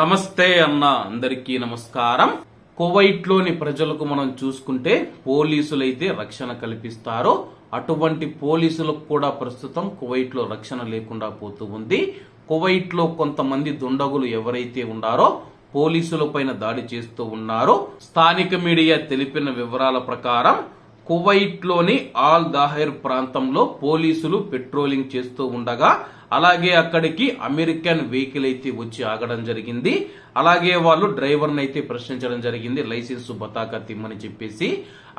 నమస్తే అన్న అందరికీ నమస్కారం. కువైట్లోని ప్రజలకు మనం చూసుకుంటే పోలీసులైతే రక్షణ కల్పిస్తారు. అటువంటి పోలీసులకు కూడా ప్రస్తుతం కువైట్లో రక్షణ లేకుండా పోతూ ఉంది. కువైట్లో కొంతమంది దుండగులు ఎవరైతే ఉన్నారో పోలీసుల పైన దాడి చేస్తూ ఉన్నారో. స్థానిక మీడియా తెలిపిన వివరాల ప్రకారం కువైట్లోని ఆల్ దాహిర్ ప్రాంతంలో పోలీసులు పెట్రోలింగ్ చేస్తూ ఉండగా అలాగే అక్కడికి అమెరికన్ వెహికల్ అయితే వచ్చి ఆగడం జరిగింది. అలాగే వాళ్ళు డ్రైవర్ని అయితే ప్రశ్నించడం జరిగింది. లైసెన్స్ బతాకా తిమ్మని చెప్పేసి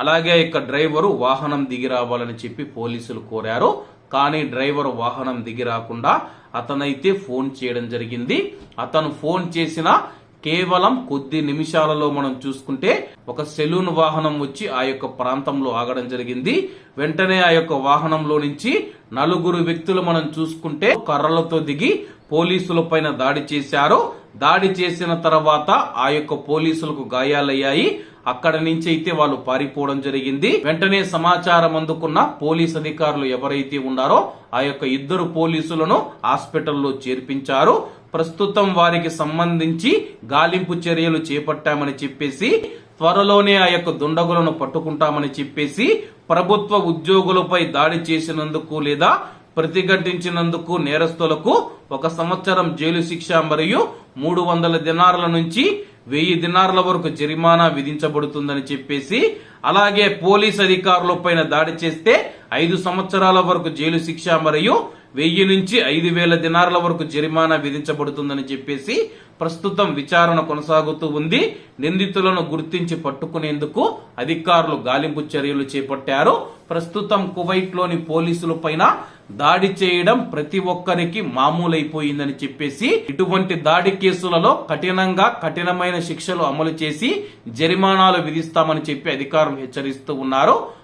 అలాగే ఇక డ్రైవరు వాహనం దిగి రావాలని చెప్పి పోలీసులు కోరారు. కానీ డ్రైవర్ వాహనం దిగి రాకుండా అతనైతే ఫోన్ చేయడం జరిగింది. అతను ఫోన్ చేసిన కేవలం కొద్ది నిమిషాలలో మనం చూసుకుంటే ఒక సెలూన్ వాహనం వచ్చి ఆ యొక్క ప్రాంతంలో ఆగడం జరిగింది. వెంటనే ఆ యొక్క వాహనంలో నుంచి నలుగురు వ్యక్తులు మనం చూసుకుంటే కర్రలతో దిగి పోలీసుల పైన దాడి చేశారు. దాడి చేసిన తర్వాత ఆ యొక్క పోలీసులకు గాయాలయ్యాయి. అక్కడ నుంచి అయితే వాళ్ళు పారిపోవడం జరిగింది. వెంటనే సమాచారం అందుకున్న పోలీస్ అధికారులు ఎవరైతే ఉన్నారో ఆ యొక్క ఇద్దరు పోలీసులను హాస్పిటల్లో చేర్పించారు. ప్రస్తుతం వారికి సంబంధించి గాలింపు చర్యలు చేపట్టామని చెప్పేసి త్వరలోనే ఆ యొక్క దుండగులను పట్టుకుంటామని చెప్పేసి ప్రభుత్వ ఉద్యోగులపై దాడి చేసినందుకు లేదా ప్రతిఘటించినందుకు నేరస్తులకు ఒక సంవత్సరం జైలు శిక్ష మరియు మూడు వందల దినారుల నుంచి వెయ్యి దినార్ల వరకు జరిమానా విధించబడుతుందని చెప్పేసి అలాగే పోలీస్ అధికారుల పైన దాడి చేస్తే ఐదు సంవత్సరాల వరకు జైలు శిక్ష మరియు వెయ్యి నుంచి ఐదు వేల దినార్ల వరకు జరిమానా విధించబడుతుందని చెప్పేసి ప్రస్తుతం విచారణ కొనసాగుతూ ఉంది. నిందితులను గుర్తించి పట్టుకునేందుకు అధికారులు గాలింపు చర్యలు చేపట్టారు. ప్రస్తుతం కువైట్లోని పోలీసుల పైన దాడి చేయడం ప్రతి ఒక్కరికి మామూలైపోయిందని చెప్పేసి ఇటువంటి దాడి కేసులలో కఠినంగా కఠినమైన శిక్షలు అమలు చేసి జరిమానాలు విధిస్తామని చెప్పి అధికారులు హెచ్చరిస్తూ ఉన్నారు.